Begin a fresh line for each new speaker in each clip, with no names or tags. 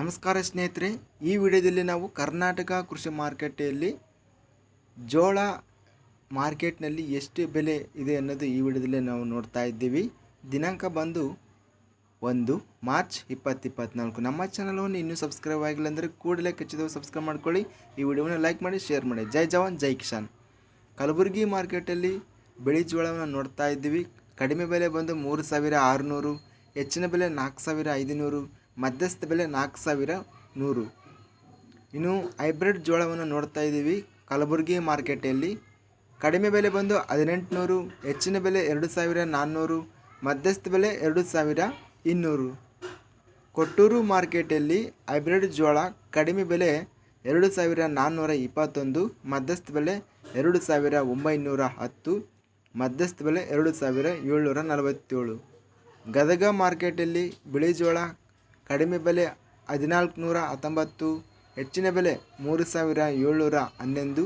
ನಮಸ್ಕಾರ ಸ್ನೇಹಿತರೆ, ಈ ವಿಡಿಯೋದಲ್ಲಿ ನಾವು ಕರ್ನಾಟಕ ಕೃಷಿ ಮಾರುಕಟ್ಟೆಯಲ್ಲಿ ಜೋಳ ಮಾರ್ಕೆಟ್ನಲ್ಲಿ ಎಷ್ಟು ಬೆಲೆ ಇದೆ ಅನ್ನೋದು ಈ ವಿಡಿಯೋದಲ್ಲಿ ನಾವು ನೋಡ್ತಾ ಇದ್ದೀವಿ. ದಿನಾಂಕ ಬಂದು ಒಂದು ಮಾರ್ಚ್ ಇಪ್ಪತ್ತು ಇಪ್ಪತ್ನಾಲ್ಕು. ನಮ್ಮ ಚಾನಲನ್ನು ಇನ್ನೂ ಸಬ್ಸ್ಕ್ರೈಬ್ ಆಗಿಲ್ಲ ಅಂದರೆ ಕೂಡಲೇ ಖಚಿತವಾಗಿ ಸಬ್ಸ್ಕ್ರೈಬ್ ಮಾಡ್ಕೊಳ್ಳಿ. ಈ ವಿಡಿಯೋನ ಲೈಕ್ ಮಾಡಿ ಶೇರ್ ಮಾಡಿ. ಜೈ ಜವಾನ್, ಜೈ ಕಿಶಾನ್ ಕಲಬುರಗಿ ಮಾರ್ಕೆಟಲ್ಲಿ ಬಿಳಿ ಜೋಳವನ್ನು ನೋಡ್ತಾ ಇದ್ದೀವಿ. ಕಡಿಮೆ ಬೆಲೆ ಬಂದು ಮೂರು ಸಾವಿರ ಆರುನೂರು, ಹೆಚ್ಚಿನ ಬೆಲೆ ನಾಲ್ಕು ಸಾವಿರ ಐದುನೂರು ಮಧ್ಯಸ್ಥ ಬೆಲೆ ನಾಲ್ಕು ಸಾವಿರ ನೂರು. ಇನ್ನು ಹೈಬ್ರಿಡ್ ಜೋಳವನ್ನು ನೋಡ್ತಾ ಇದ್ದೀವಿ. ಕಲಬುರಗಿ ಮಾರ್ಕೆಟಲ್ಲಿ ಕಡಿಮೆ ಬೆಲೆ ಬಂದು ಹದಿನೆಂಟುನೂರು, ಹೆಚ್ಚಿನ ಬೆಲೆ ಎರಡು ಸಾವಿರ ನಾನ್ನೂರು, ಮಧ್ಯಸ್ಥ ಬೆಲೆ ಎರಡು ಸಾವಿರ ಇನ್ನೂರು. ಕೊಟ್ಟೂರು ಮಾರ್ಕೆಟಲ್ಲಿ ಹೈಬ್ರಿಡ್ ಜೋಳ ಕಡಿಮೆ ಬೆಲೆ ಎರಡು ಸಾವಿರ ನಾನ್ನೂರ ಇಪ್ಪತ್ತೊಂದು, ಮಧ್ಯಸ್ಥ ಬೆಲೆ ಎರಡು ಸಾವಿರ ಒಂಬೈನೂರ ಹತ್ತು, ಮಧ್ಯಸ್ಥ ಬೆಲೆ ಎರಡು ಸಾವಿರ ಏಳ್ನೂರ ನಲವತ್ತೇಳು. ಗದಗ ಮಾರ್ಕೆಟಲ್ಲಿ ಬಿಳಿ ಜೋಳ ಕಡಿಮೆ ಬೆಲೆ ಹದಿನಾಲ್ಕು ನೂರ ಹತ್ತೊಂಬತ್ತು ಹೆಚ್ಚಿನ ಬೆಲೆ ಮೂರು ಸಾವಿರ ಏಳ್ನೂರ ಹನ್ನೊಂದು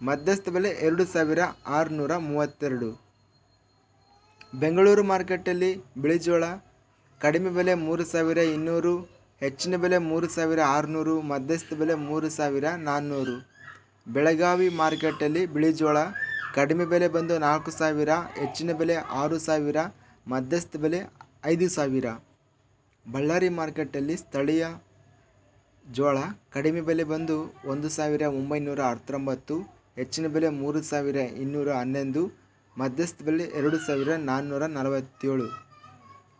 ಮಧ್ಯಸ್ಥ ಬೆಲೆ ಎರಡು ಸಾವಿರ ಆರುನೂರ ಮೂವತ್ತೆರಡು ಬೆಂಗಳೂರು ಮಾರ್ಕೆಟಲ್ಲಿ ಬಿಳಿಜೋಳ, ಕಡಿಮೆ ಬೆಲೆ ಮೂರು ಸಾವಿರ ಇನ್ನೂರು, ಹೆಚ್ಚಿನ ಬೆಲೆ ಮೂರು ಸಾವಿರ ಆರುನೂರು, ಮಧ್ಯಸ್ಥ ಬೆಲೆ ಮೂರು ಸಾವಿರ ನಾನ್ನೂರು. ಬೆಳಗಾವಿ ಮಾರ್ಕೆಟಲ್ಲಿ ಬಿಳಿಜೋಳ, ಕಡಿಮೆ ಬೆಲೆ ಬಂದು ನಾಲ್ಕು ಸಾವಿರ, ಹೆಚ್ಚಿನ ಬೆಲೆ ಆರು ಸಾವಿರ, ಮಧ್ಯಸ್ಥ ಬೆಲೆ ಐದು ಸಾವಿರ. ಬಳ್ಳಾರಿ ಮಾರ್ಕೆಟಲ್ಲಿ ಸ್ಥಳೀಯ ಜೋಳ ಕಡಿಮೆ ಬೆಲೆ ಬಂದು ಒಂದು ಸಾವಿರ ಒಂಬೈನೂರ ಹತ್ತೊಂಬತ್ತು ಹೆಚ್ಚಿನ ಬೆಲೆ ಮೂರು ಸಾವಿರ ಇನ್ನೂರ ಹನ್ನೊಂದು, ಮಧ್ಯಸ್ಥ ಬೆಲೆ ಎರಡು ಸಾವಿರ ನಾನ್ನೂರ ನಲವತ್ತೇಳು.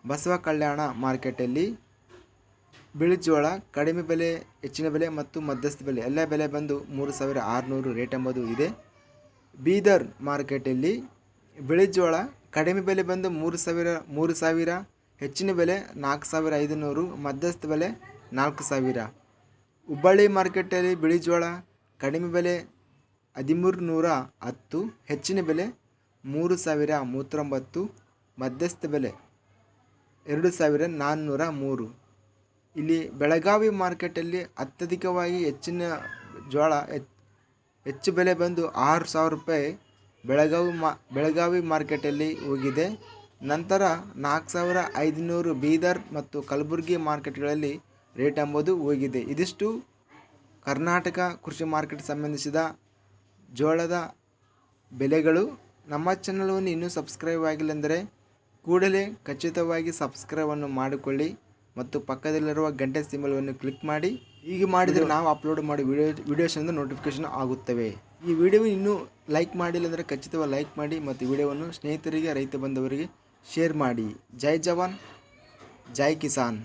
ಬಸವ ಕಲ್ಯಾಣ ಮಾರ್ಕೆಟಲ್ಲಿ ಬಿಳಿ ಜೋಳ ಕಡಿಮೆ ಬೆಲೆ, ಹೆಚ್ಚಿನ ಬೆಲೆ ಮತ್ತು ಮಧ್ಯಸ್ಥ ಬೆಲೆ ಎಲ್ಲ ಬೆಲೆ ಬಂದು ಮೂರು ಸಾವಿರ ಆರುನೂರು ರೇಟ್ ಎಂಬುದು ಇದೆ. ಬೀದರ್ ಮಾರ್ಕೆಟಲ್ಲಿ ಬಿಳಿ ಜೋಳ ಕಡಿಮೆ ಬೆಲೆ ಬಂದು ಮೂರು ಸಾವಿರ ಮೂರು ಸಾವಿರ ಹೆಚ್ಚಿನ ಬೆಲೆ ನಾಲ್ಕು ಸಾವಿರ ಐದುನೂರು, ಮಧ್ಯಸ್ಥ ಬೆಲೆ ನಾಲ್ಕು ಸಾವಿರ. ಹುಬ್ಬಳ್ಳಿ ಮಾರ್ಕೆಟಲ್ಲಿ ಬಿಳಿ ಜೋಳ, ಕಡಿಮೆ ಬೆಲೆ ಹದಿಮೂರು ನೂರ ಹತ್ತು, ಹೆಚ್ಚಿನ ಬೆಲೆ ಮೂರು ಸಾವಿರ ಮೂವತ್ತೊಂಬತ್ತು, ಮಧ್ಯಸ್ಥ ಬೆಲೆ ಎರಡು ಸಾವಿರ ನಾನ್ನೂರ ಮೂರು. ಇಲ್ಲಿ ಬೆಳಗಾವಿ ಮಾರ್ಕೆಟಲ್ಲಿ ಅತ್ಯಧಿಕವಾಗಿ ಹೆಚ್ಚಿನ ಜೋಳ ಹೆಚ್- ಹೆಚ್ಚು ಬೆಲೆ ಬಂದು ಆರು ಸಾವಿರ ರೂಪಾಯಿ ಬೆಳಗಾವಿ ಮಾ, ಬೆಳಗಾವಿ ಮಾರ್ಕೆಟಲ್ಲಿ ಹೋಗಿದೆ. ನಂತರ ನಾಲ್ಕು ಸಾವಿರ ಐದುನೂರು ಬೀದರ್ ಮತ್ತು ಕಲಬುರಗಿ ಮಾರ್ಕೆಟ್ಗಳಲ್ಲಿ ರೇಟ್ ಎಂಬುದು ಹೋಗಿದೆ. ಇದಿಷ್ಟು ಕರ್ನಾಟಕ ಕೃಷಿ ಮಾರ್ಕೆಟ್ ಸಂಬಂಧಿಸಿದ ಜೋಳದ ಬೆಲೆಗಳು. ನಮ್ಮ ಚಾನಲನ್ನು ಇನ್ನೂ ಸಬ್ಸ್ಕ್ರೈಬ್ ಆಗಿಲ್ಲಂದರೆ ಕೂಡಲೇ ಖಚಿತವಾಗಿ ಸಬ್ಸ್ಕ್ರೈಬನ್ನು ಮಾಡಿಕೊಳ್ಳಿ ಮತ್ತು ಪಕ್ಕದಲ್ಲಿರುವ ಗಂಟೆ ಸಿಂಬಲವನ್ನು ಕ್ಲಿಕ್ ಮಾಡಿ. ಹೀಗೆ ಮಾಡಿದರೆ ನಾವು ಅಪ್ಲೋಡ್ ಮಾಡಿ ವಿಡಿಯೋ ವಿಡಿಯೋಸ್ನಿಂದ ನೋಟಿಫಿಕೇಶನ್ ಆಗುತ್ತವೆ. ಈ ವಿಡಿಯೋ ಇನ್ನೂ ಲೈಕ್ ಮಾಡಿಲ್ಲ ಅಂದರೆ ಖಚಿತವಾಗಿ ಲೈಕ್ ಮಾಡಿ ಮತ್ತು ವಿಡಿಯೋವನ್ನು ಸ್ನೇಹಿತರಿಗೆ, ರೈತ ಬಂಧುವರಿಗೆ ಶೇರ್ ಮಾಡಿ ಜೈ ಜವಾನ್ ಜೈ ಕಿಸಾನ್